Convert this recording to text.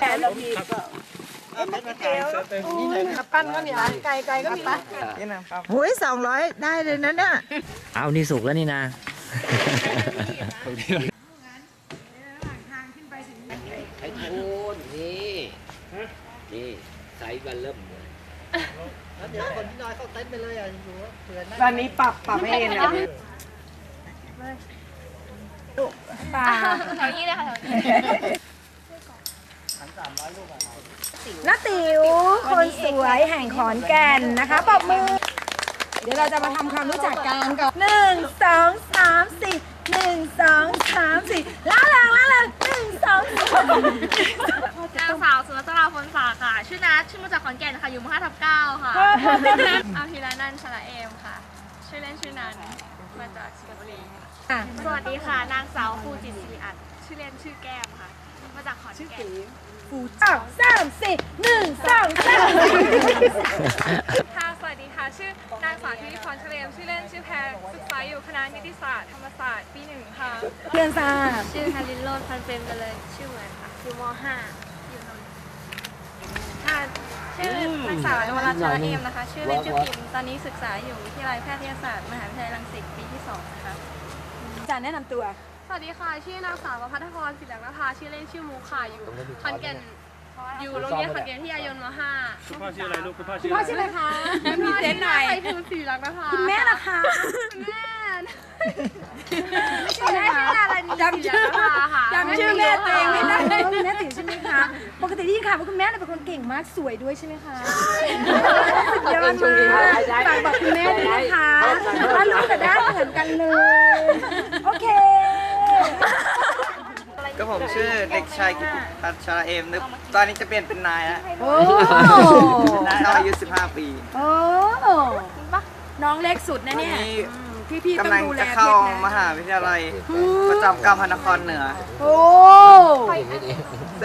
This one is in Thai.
แต่เรามีก็ปั้นก็มีไก่ไก่ก็มีหุยสองร้อยได้เลยนะเนี่ยเอานี่สุกแล้วนี่นะไอ้ทูนนี่นี่ไซส์บันเริ่มเลยตอนนี้ปรับปรับให้เองนะปลาแถวนี้เลยค่ะแถวนี้ น้าติ๋วคนสวยแห่งขอนแก่นนะคะปรบมือ เดี๋ยวเราจะมาทำความรู้จักกันก่อนหนึ่งสองสามสี่หนึ่งสองสามสี่ล้าแรงล้าแรงหนึ่งสองสามนางสาวสุรัตราพลฝากค่ะ ชื่อนัทชื่อมาจากขอนแก่นค่ะ อยู่มห้าทับเก้าค่ะอาภิรันันท์ชลาเอมค่ะ ชื่อเล่นชื่อนันมาจากสิงห์บุรีค่ะสวัสดีค่ะ นางสาวฟูจิตศิริอัตชื่อเล่นชื่อแก้มค่ะ มาจากขอนแก่นสองสามสี่หนึ่งสองสามค่ะสวัสดีค่ะ ชื่อนางสาวธิติพรเฉลียมชื่อเล่นชื่อแพรศึกษาอยู่คณะนิติศาสตร์ธรรมศาสตร์ปีหนึ่งค่ะเพื่อนทราบชื่อฮารินโรดพันเฟรมกันเลยชื่อเหมือนค่ะอยู่ม .5 อยู่นนท์ ค่ะชื่อนางสาวนวรัตน์ชลาเอมนะคะ ชื่อเล่นชื่อพิมพ์ตอนนี้ศึกษาอยู่วิทยาลัยแพทยศาสตร์มหาวิทยาลัยรังสิตปีที่สองนะคะอาจารย์แนะนำตัว สวัสดีค่ะ ชื่อนางสาวประภัทรพรศิลปนภาชื่อเล่นชื่อมุกค่ะอยู่ขอนแก่นอยู่โรงเรียนขอนแก่นที่ยายนม .5 คุณพ่อชื่ออะไรลูกคุณพ่อชื่คุอณพ่อชื่ออะไรคะมีเซนหน่อยใครถือศิลปนภาคุณแม่ล่ะคะคุณแม่คุณแม่ชื่ออะไรจำ ชื่อค่ะจำชื่อแม่ตัวเองไม่ได้ว่าคุณแม่ติ๋วใช่ไหมคะ ปกติที่ข่าวว่าคุณแม่เนี่ยเป็นคนเก่งมากสวยด้วยใช่ไหมคะสุดยอดมากฝากบอกคุณแม่ด้วยนะคะว่าลูกกับด้านเหมือนกันเลย โอเคก็ผมชื่อเด็กชายกิติพัฒน์ชลาเอมนึกตอนนี้จะเปลี่ยนเป็นนายแล้วโอ้น้องอายุ 15 ปี โอ้น้องเล็กสุดนะตอนเนี่ยนี้ พี่ๆต้องกำลังดูแลจะเพเข้าชรนะมหาวิทยาลัยประจำกรรมพระนครเหนือ โอ้